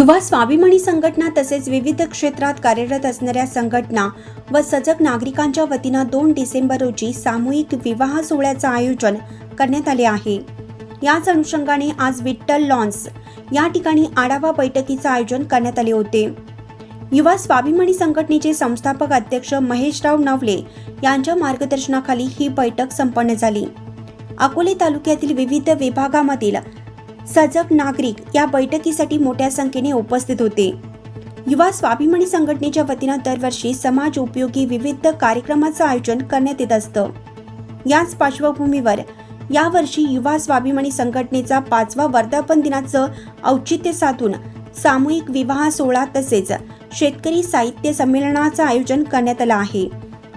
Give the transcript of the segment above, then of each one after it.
युवा स्वाभिमानी संघटना तसेच विविध क्षेत्रात कार्यरत असणाऱ्या संघटना व सजग नागरिकांच्या वतीनं दोन डिसेंबर रोजी सामूहिक विवाह सोहळ्याचं आयोजन करण्यात आले आहे. याच अनुषंगाने आज विठ्ठल लॉन्स या ठिकाणी आढावा बैठकीचं आयोजन करण्यात आले होते. युवा स्वाभिमानी संघटनेचे संस्थापक अध्यक्ष महेशराव नवले यांच्या मार्गदर्शनाखाली ही बैठक संपन्न झाली. अकोले तालुक्यातील विविध विभागामधील सजग नागरिक या बैठकीसाठी मोठ्या संख्येने उपस्थित होते. युवा स्वाभिमानी संघटनेच्या वतीनं दरवर्षी समाज उपयोगी विविध कार्यक्रमाचं आयोजन करण्यात येत असतं. याच पार्श्वभूमीवर यावर्षी युवा स्वाभिमानी संघटनेचा पाचवा वर्धापन दिनाचं औचित्य साधून सामूहिक विवाह सोहळा तसेच शेतकरी साहित्य संमेलनाचं आयोजन करण्यात आलं आहे.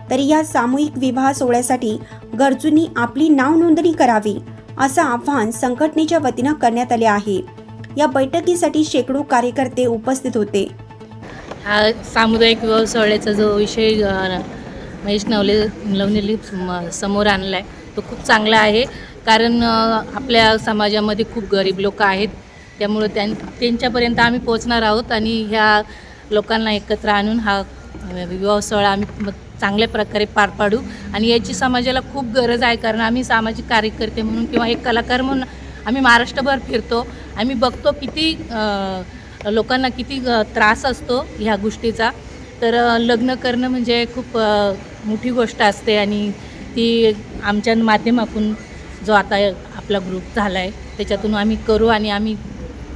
तरी या सामूहिक विवाह सोहळ्यासाठी गरजूंनी आपली नाव नोंदणी करावी. असं आव्हान संघटनेच्या वतीनं करण्यात आले आहे. या बैठकीसाठी शेकडो कार्यकर्ते उपस्थित होते. हा सामुदायिक विवाह सोहळ्याचा जो विषय महेश नवले लवनेली समोर आणला आहे तो खूप चांगला आहे. कारण आपल्या समाजामध्ये खूप गरीब लोक आहेत. त्यामुळं त्यां त्यांच्यापर्यंत आम्ही पोचणार आहोत आणि ह्या लोकांना एकत्र आणून हा विवाह सोहळा आम्ही चांगल्या प्रकारे पार पाडू. आणि याची समाजाला खूप गरज आहे कारण आम्ही सामाजिक कार्यकर्ते म्हणून किंवा एक कलाकार म्हणून आम्ही महाराष्ट्रभर फिरतो. आम्ही बघतो किती लोकांना किती त्रास असतो ह्या गोष्टीचा. तर लग्न करणं म्हणजे खूप मोठी गोष्ट असते आणि ती आमच्या माध्यमातून जो आता आपला ग्रुप झाला आहे त्याच्यातून आम्ही करू आणि आम्ही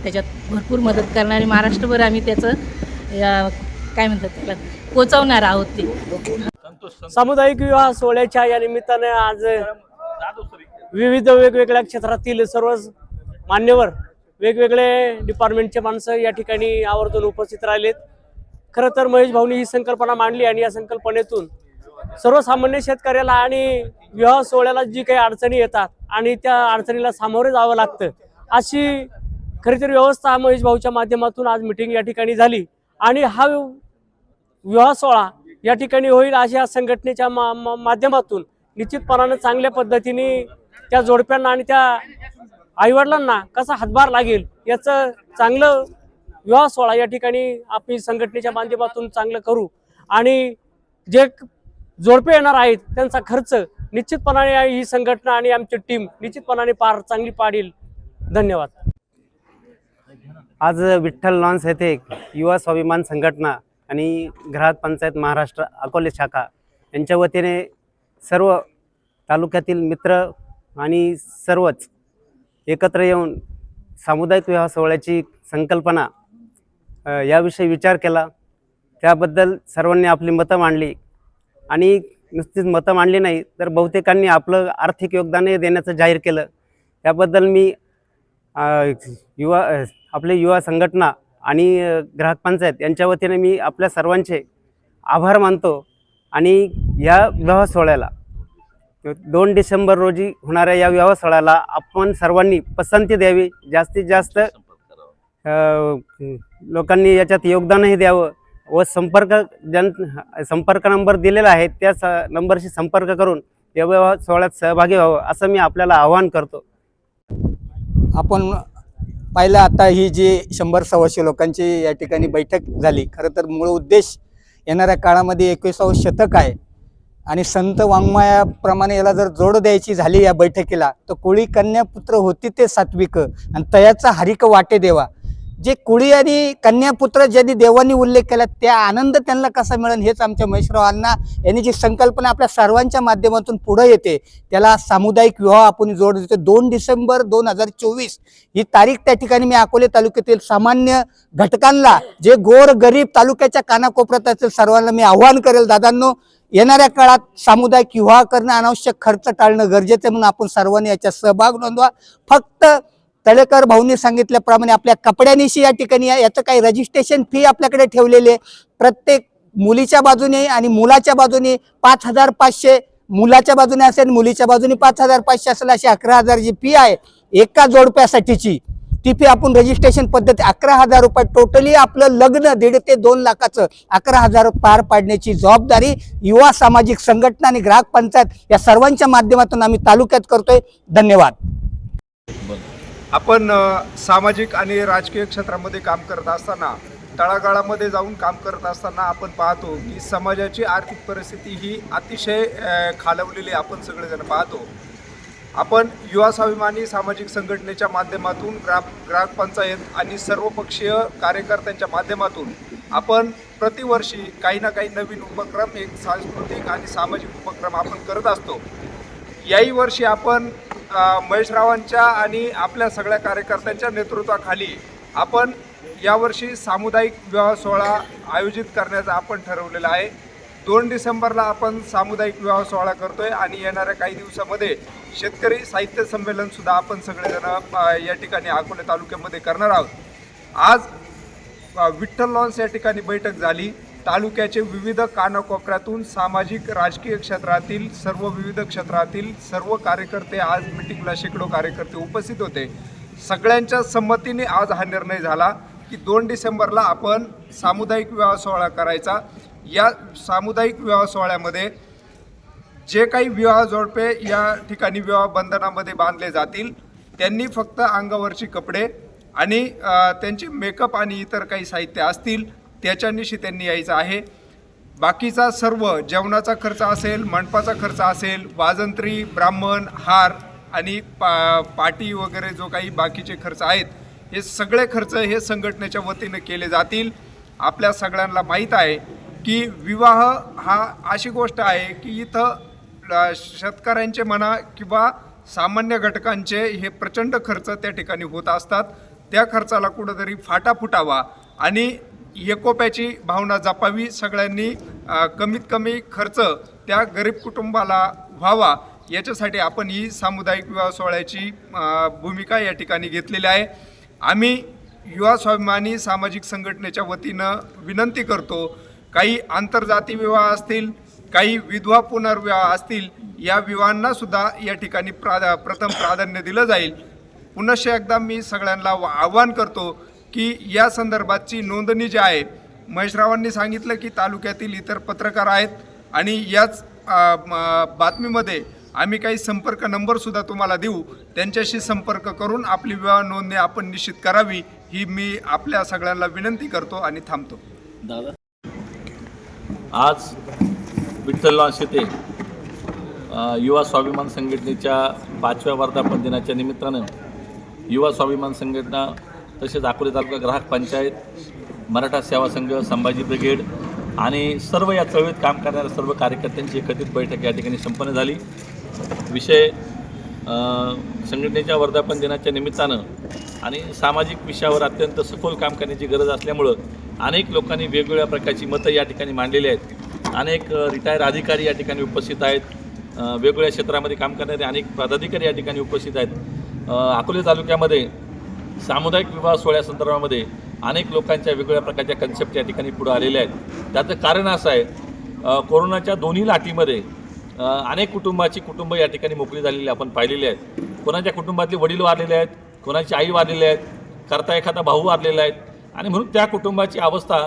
त्याच्यात भरपूर मदत करणारे महाराष्ट्रभर आम्ही त्याचं काय म्हणतात त्याला? पोचवणार आहोत ते. सामुदायिक विवाह सोहळ्याच्या या निमित्ताने आज विविध वेगवेगळ्या क्षेत्रातील सर्व मान्यवर वेगवेगळे डिपार्टमेंटचे माणसं या ठिकाणी आवर्जून उपस्थित राहिलेत. खरं तर महेश भाऊनी ही संकल्पना मांडली आणि या संकल्पनेतून सर्वसामान्य शेतकऱ्याला आणि विवाह सोहळ्याला जी काही अडचणी येतात आणि त्या अडचणीला सामोरे जावं लागतं अशी खरी तर व्यवस्था महेश भाऊच्या माध्यमातून आज मिटिंग या ठिकाणी झाली. आणि हा विवाह सोहळा या ठिकाणी होईल अशा संघटनेच्या मा माध्यमातून निश्चितपणानं चांगल्या पद्धतीने त्या जोडप्यांना आणि त्या आईवडिलांना कसा हातभार लागेल याचं चांगलं विवाह सोहळा या ठिकाणी आपली संघटनेच्या माध्यमातून चांगलं करू. आणि जे जोडपे येणार आहेत त्यांचा खर्च निश्चितपणाने ही संघटना आणि आमची टीम निश्चितपणाने पार चांगली पाडील. धन्यवाद. आज विठ्ठल लॉन्स येथे युवा स्वाभिमान संघटना आणि ग्राहक पंचायत महाराष्ट्र अकोले शाखा यांच्या वतीने सर्व तालुक्यातील मित्र आणि सर्वच एकत्र येऊन सामुदायिक विवाह सोहळ्याची संकल्पना याविषयी विचार केला. त्याबद्दल सर्वांनी आपली मतं मांडली. आणि नुसतीच मतं मांडली नाही तर बहुतेकांनी आपलं आर्थिक योगदानही देण्याचं जाहीर केलं. त्याबद्दल मी युवा आपले युवा संघटना आणि ग्राहक पंचायत यांच्या वतीने मी आपल्या सर्वांचे आभार मानतो आणि या विवाह सोहळ्याला दोन डिसेंबर रोजी होणाऱ्या या विवाह सोहळ्याला आपण सर्वांनी पसंती द्यावी जास्तीत जास्त लोकांनी याच्यात योगदानही द्यावं व संपर्क जन संपर्क नंबर दिलेला आहे त्या स नंबरशी संपर्क करून या विवाह सोहळ्यात सहभागी व्हावं असं मी आपल्याला आवाहन करतो. आपण पाहिलं आता ही जी शंभर सव्वाशे लोकांची या ठिकाणी बैठक झाली खरं तर मूळ उद्देश येणाऱ्या काळामध्ये एकविसावं शतक आहे. आणि संत वाङ्मयाप्रमाणे याला जर जोड द्यायची झाली या बैठकीला तर कोळी कन्यापुत्र होती ते सात्विक. आणि तयाचा हरिक वाटे देवा. जे कुळी आणि कन्यापुत्र ज्यांनी देवांनी उल्लेख केला त्या आनंद त्यांना कसा मिळेल हेच आमच्या महेशरावांना यांनी जी संकल्पना आपल्या सर्वांच्या माध्यमातून पुढे येते त्याला सामुदायिक विवाह आपण जोड देतो. दोन डिसेंबर दोन हजार चोवीस ही तारीख त्या ठिकाणी मी अकोले तालुक्यातील सामान्य घटकांना जे गोर गरीब तालुक्याच्या कानाकोपऱ्यात सर्वांना मी आव्हान करेल. दादांनो येणाऱ्या काळात सामुदायिक विवाह करणं अनावश्यक खर्च टाळणं गरजेचं आहे म्हणून आपण सर्वांनी याच्यात सहभाग नोंदवा. फक्त तळेकर भाऊंनी सांगितल्याप्रमाणे आपल्या कपड्यानिशी या ठिकाणी याचं काही रजिस्ट्रेशन फी आपल्याकडे ठेवलेली आहे. प्रत्येक मुलीच्या बाजूने आणि मुलाच्या बाजूने पाच हजार पाचशे मुलाच्या बाजूने असेल मुलीच्या बाजूने पाच हजार पाचशे असेल अशी अकरा हजार जी फी आहे. एका जोडप्यासाठीची. ती फी आपण रजिस्ट्रेशन पद्धती अकरा हजार रुपये टोटली आपलं लग्न दीड ते दोन लाखाचं अकरा हजार पार पाडण्याची जबाबदारी युवा सामाजिक संघटना आणि ग्राहक पंचायत या सर्वांच्या माध्यमातून आम्ही तालुक्यात करतोय. धन्यवाद. आपण सामाजिक आणि राजकीय क्षेत्रामध्ये काम करत असताना तळागाळामध्ये जाऊन काम करत असताना आपण पाहतो की समाजाची आर्थिक परिस्थिती ही अतिशय खालवलेली आपण सगळेजण पाहतो. आपण युवा स्वाभिमानी सामाजिक संघटनेच्या माध्यमातून ग्राम ग्रामपंचायत आणि सर्वपक्षीय कार्यकर्त्यांच्या माध्यमातून आपण प्रतिवर्षी काही ना काही नवीन उपक्रम एक सांस्कृतिक आणि सामाजिक उपक्रम आपण करत असतो. याही वर्षी आपण महेशरावांच्या आणि आपल्या सगळ्या कार्यकर्त्यांच्या नेतृत्वाखाली आपण यावर्षी सामुदायिक विवाह सोहळा आयोजित करण्याचं आपण ठरवलेलं आहे. दोन डिसेंबरला आपण सामुदायिक विवाह सोहळा करतोय आणि येणाऱ्या काही दिवसामध्ये शेतकरी साहित्य संमेलनसुद्धा आपण सगळेजण या ठिकाणी अकोले तालुक्यामध्ये करणार आहोत. आज विठ्ठल लॉन्स या ठिकाणी बैठक झाली. तालुक्याचे विविध कानाकोपऱ्यातून सामाजिक राजकीय क्षेत्रातील सर्व विविध क्षेत्रातील सर्व कार्यकर्ते आज मिटिंगला शेकडो कार्यकर्ते उपस्थित होते. सगळ्यांच्या संमतीने आज हा निर्णय झाला की दोन डिसेंबरला आपण सामुदायिक विवाह सोहळा करायचा. या सामुदायिक विवाह सोहळ्यामध्ये जे काही विवाह जोडपे या ठिकाणी विवाह बंधनामध्ये बांधले जातील त्यांनी फक्त अंगावरची कपडे आणि त्यांचे मेकअप आणि इतर काही साहित्य असतील त्याच्यानिशी त्यांनी यायचं आहे. बाकीचा सर्व जेवणाचा खर्च असेल मंडपाचा खर्च असेल वाजंत्री ब्राह्मण हार आणि पा पाटी वगैरे जो काही बाकीचे खर्च आहेत हे सगळे खर्च हे संघटनेच्या वतीनं केले जातील. आपल्या सगळ्यांना माहीत आहे की विवाह हा अशी गोष्ट आहे की इथं शेतकऱ्यांचे म्हणा किंवा सामान्य घटकांचे हे प्रचंड खर्च त्या ठिकाणी होत असतात. त्या खर्चाला कुठंतरी फाटा फुटावा आणि एकोप्याची भावना जपावी सगळ्यांनी कमीत कमी खर्च त्या गरीब कुटुंबाला व्हावा. याच्यासाठी आपण ही सामुदायिक विवाह सोहळ्याची भूमिका या ठिकाणी घेतलेली आहे. आम्ही युवा स्वाभिमानी सामाजिक संघटनेच्या वतीनं विनंती करतो काही आंतरजाती विवाह असतील काही विधवा पुनर्विवाह असतील या विवाहांना सुद्धा या ठिकाणी प्रा प्रथम प्राधान्य दिलं जाईल. पुनश्च एकदा मी सगळ्यांना वा- आवाहन करतो की या संदर्भातची नोंदणी जी आहे महेशरावांनी सांगितलं की तालुक्यातील इतर पत्रकार आहेत आणि याच बातमीमध्ये आम्ही काही संपर्क नंबरसुद्धा तुम्हाला देऊ त्यांच्याशी संपर्क करून आपली विवाह नोंदणी आपण निश्चित करावी ही मी आपल्या सगळ्यांना विनंती करतो आणि थांबतो. दादा. आज विठ्ठल लॉन्स युवा स्वाभिमान संघटनेच्या पाचव्या वर्धापन दिनाच्या निमित्तानं युवा स्वाभिमान संघटना तसेच अकोले तालुका ग्राहक पंचायत मराठा सेवा संघ संभाजी ब्रिगेड आणि सर्व या चळवळीत काम करणाऱ्या सर्व कार्यकर्त्यांची एकत्रित बैठक या ठिकाणी संपन्न झाली. विषय संघटनेच्या वर्धापन दिनाच्या निमित्तानं आणि सामाजिक विषयावर अत्यंत सखोल काम करण्याची गरज असल्यामुळं अनेक लोकांनी वेगवेगळ्या प्रकारची मतं या ठिकाणी मांडलेली आहेत. अनेक रिटायर अधिकारी या ठिकाणी उपस्थित आहेत. वेगवेगळ्या क्षेत्रामध्ये काम करणारे अनेक पदाधिकारी या ठिकाणी उपस्थित आहेत. अकोले तालुक्यामध्ये सामुदायिक विवाह सोहळ्यासंदर्भामध्ये अनेक लोकांच्या वेगवेगळ्या प्रकारच्या कन्सेप्ट या ठिकाणी पुढे आलेल्या आहेत. त्याचं कारण असं आहे कोरोनाच्या दोन्ही लाटीमध्ये अनेक कुटुंबाची कुटुंब या ठिकाणी मोकळी झालेली आपण पाहिलेली आहेत. कोणाच्या कुटुंबातले वडील वारलेले आहेत कोणाची आई वारलेले आहेत करता एखादा भाऊ वारलेला आहेत आणि म्हणून त्या कुटुंबाची अवस्था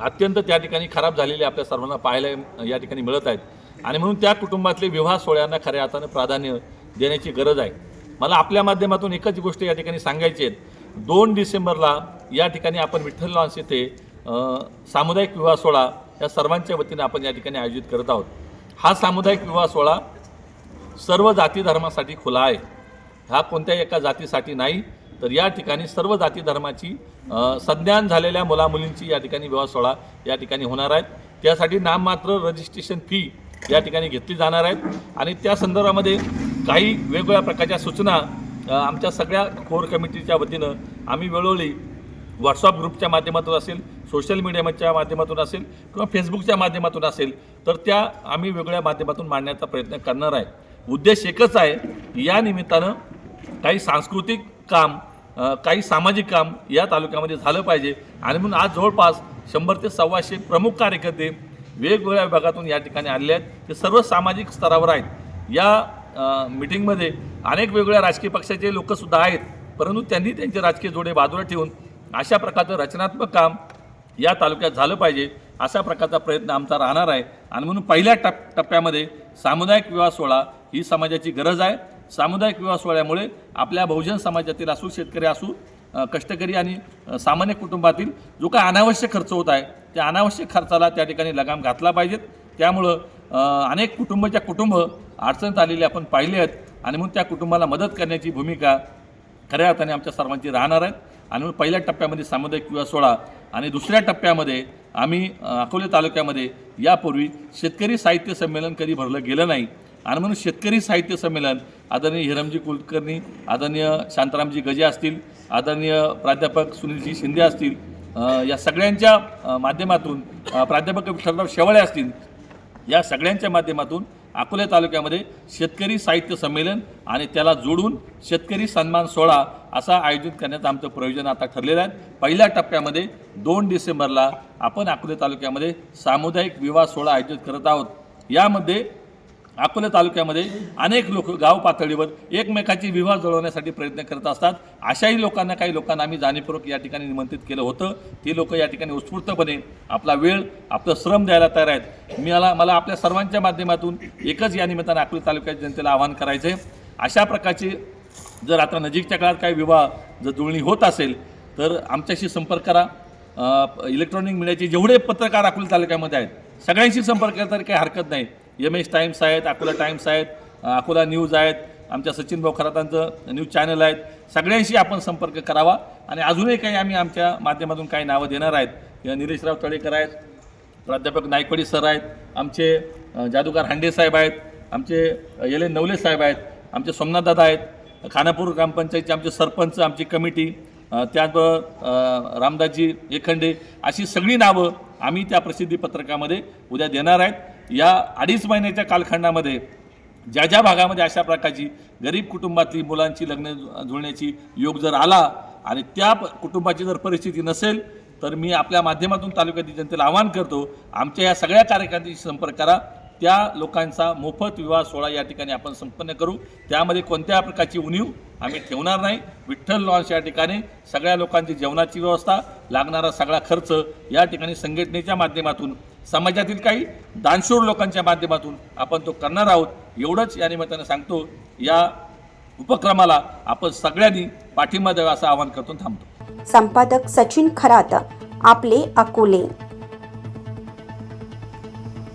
अत्यंत त्या ठिकाणी खराब झालेली आपल्या सर्वांना पाहायला या ठिकाणी मिळत आहेत आणि म्हणून त्या कुटुंबातले विवाह सोहळ्यांना खऱ्या अर्थानं प्राधान्य देण्याची गरज आहे. मला आपल्या माध्यमातून एकच गोष्ट या ठिकाणी सांगायची आहे. दोन डिसेंबरला या ठिकाणी आपण विठ्ठल लॉन्स येथे सामुदायिक विवाह सोहळा या सर्वांच्या वतीनं आपण या ठिकाणी आयोजित करत आहोत. हा सामुदायिक विवाह सोहळा सर्व जाती धर्मासाठी खुला आहे. हा कोणत्याही एका जातीसाठी नाही तर या ठिकाणी सर्व जाती धर्माची संज्ञान झालेल्या मुलामुलींची या ठिकाणी विवाह सोहळा या ठिकाणी होणार आहेत त्यासाठी नाममात्र रजिस्ट्रेशन फी या ठिकाणी घेतली जाणार आहेत आणि त्या संदर्भामध्ये काही वेगवेगळ्या प्रकारच्या सूचना आमच्या सगळ्या कोर कमिटीच्या वतीनं आम्ही वेळोवेळी व्हॉट्सअप ग्रुपच्या माध्यमातून असेल सोशल मीडियाच्या माध्यमातून असेल किंवा फेसबुकच्या माध्यमातून असेल तर त्या आम्ही वेगळ्या माध्यमातून मांडण्याचा प्रयत्न करणार आहे. उद्देश एकच आहे या निमित्तानं काही सांस्कृतिक काम काही सामाजिक काम या तालुक्यामध्ये झालं पाहिजे आणि म्हणून आज जवळपास शंभर ते सव्वाशे प्रमुख कार्यकर्ते वेगवेगळ्या विभागातून या ठिकाणी आलेले आहेत. ते सर्व सामाजिक स्तरावर आहेत. या मिटिंगमध्ये अनेक वेगवेगळ्या राजकीय पक्षाचे लोकसुद्धा आहेत. परंतु त्यांनी त्यांचे राजकीय जोडे बाजूला ठेवून अशा प्रकारचं रचनात्मक काम या तालुक्यात झालं पाहिजे अशा प्रकारचा प्रयत्न आमचा राहणार आहे. आणि म्हणून पहिल्या टप टप्प्यामध्ये सामुदायिक विवाह सोहळा ही समाजाची गरज आहे. सामुदायिक विवाह सोहळ्यामुळे आपल्या बहुजन समाजातील असू शेतकरी असू कष्टकरी आणि सामान्य कुटुंबातील जो काय अनावश्यक खर्च होत आहे त्या अनावश्यक खर्चाला त्या ठिकाणी लगाम घातला पाहिजेत. त्यामुळं अनेक कुटुंबाच्या कुटुंब अडचणीत आलेले आपण पाहिले आहेत आणि म्हणून त्या कुटुंबाला मदत करण्याची भूमिका खऱ्या अर्थाने आमच्या सर्वांची राहणार आहेत आणि म्हणून पहिल्या टप्प्यामध्ये सामुदायिक विवाह सोहळा आणि दुसऱ्या टप्प्यामध्ये आम्ही अकोले तालुक्यामध्ये यापूर्वी शेतकरी साहित्य संमेलन कधी भरलं गेलं नाही. आणि म्हणून शेतकरी साहित्य संमेलन आदरणीय हिरमजी कुलकर्णी आदरणीय शांतारामजी गजे असतील आदरणीय प्राध्यापक सुनीलजी शिंदे असतील या सगळ्यांच्या माध्यमातून प्राध्यापक विठ्ठलराव शेवाळे असतील या सगळ्यांच्या माध्यमातून अकोले तालुक्यामध्ये शेतकरी साहित्य संमेलन आणि त्याला जोडून शेतकरी सन्मान सोहळा असा आयोजित करण्याचं आमचं प्रयोजन आता ठरलेलं आहे. पहिल्या टप्प्यामध्ये दोन डिसेंबरला आपण अकोले तालुक्यामध्ये सामुदायिक विवाह सोहळा आयोजित करत आहोत. यामध्ये अकोले तालुक्यामध्ये अनेक लोक गाव पातळीवर एकमेकाची विवाह जुळवण्यासाठी प्रयत्न करत असतात. अशाही लोकांना काही लोकांना आम्ही जाणीवपूर्वक या ठिकाणी निमंत्रित केलं होतं. ती लोक या ठिकाणी उत्स्फूर्तपणे आपला वेळ आपलं श्रम द्यायला तयार आहेत. मी मला मला आपल्या सर्वांच्या माध्यमातून एकच या निमित्तानं अकोले तालुक्याच्या जनतेला आवाहन करायचं आहे. अशा प्रकारची जर आता नजीकच्या काळात काही विवाह जर जुळणी होत असेल तर आमच्याशी संपर्क करा. इलेक्ट्रॉनिक मीडियाचे जेवढे पत्रकार अकोला तालुक्यामध्ये आहेत सगळ्यांशी संपर्क केला तरी काही हरकत नाही. एम एच टाईम्स आहेत अकोला टाईम्स आहेत अकोला न्यूज आहेत आमच्या सचिन भाऊ खरातांचं न्यूज चॅनल आहेत. सगळ्यांशी आपण संपर्क करावा आणि अजूनही काही आम्ही आमच्या माध्यमातून काही नावं देणार आहेत. या निलेशराव तळेकर आहेत प्राध्यापक नायकवाडी सर आहेत आमचे जादूगार हांडे साहेब आहेत आमचे एल एन नवले साहेब आहेत आमचे सोमनाथदादा आहेत खानापूर ग्रामपंचायतचे आमचे सरपंच आमची कमिटी त्याचबरोबर रामदासजी एखंडे अशी सगळी नावं आम्ही त्या प्रसिद्धी पत्रकामध्ये उद्या देणार आहेत. या अडीच महिन्याच्या कालखंडामध्ये ज्या ज्या भागामध्ये अशा प्रकारची गरीब कुटुंबातली मुलांची लग्न जुळण्याची योग जर आला आणि त्या कुटुंबाची जर परिस्थिती नसेल तर मी आपल्या माध्यमातून तालुक्यातील जनतेला आवाहन करतो आमच्या या सगळ्या कार्यकर्त्यांशी संपर्क करा. त्या लोकांचा मोफत विवाह सोहळा या ठिकाणी आपण संपन्न करू. त्यामध्ये कोणत्या प्रकारची उणीव आम्ही ठेवणार नाही. विठ्ठल लॉन्स या ठिकाणी सगळ्या लोकांची जेवणाची व्यवस्था लागणारा सगळा खर्च या ठिकाणी संघटनेच्या माध्यमातून समाजातील काही दानशूर लोकांच्या माध्यमातून आपण तो करणार आहोत एवढंच या निमित्तानं सांगतो या उपक्रमाला आपण सगळ्यांनी पाठिंबा द्यावा असं आवाहन करतो थांबतो. संपादक सचिन खरात आपले अकोले.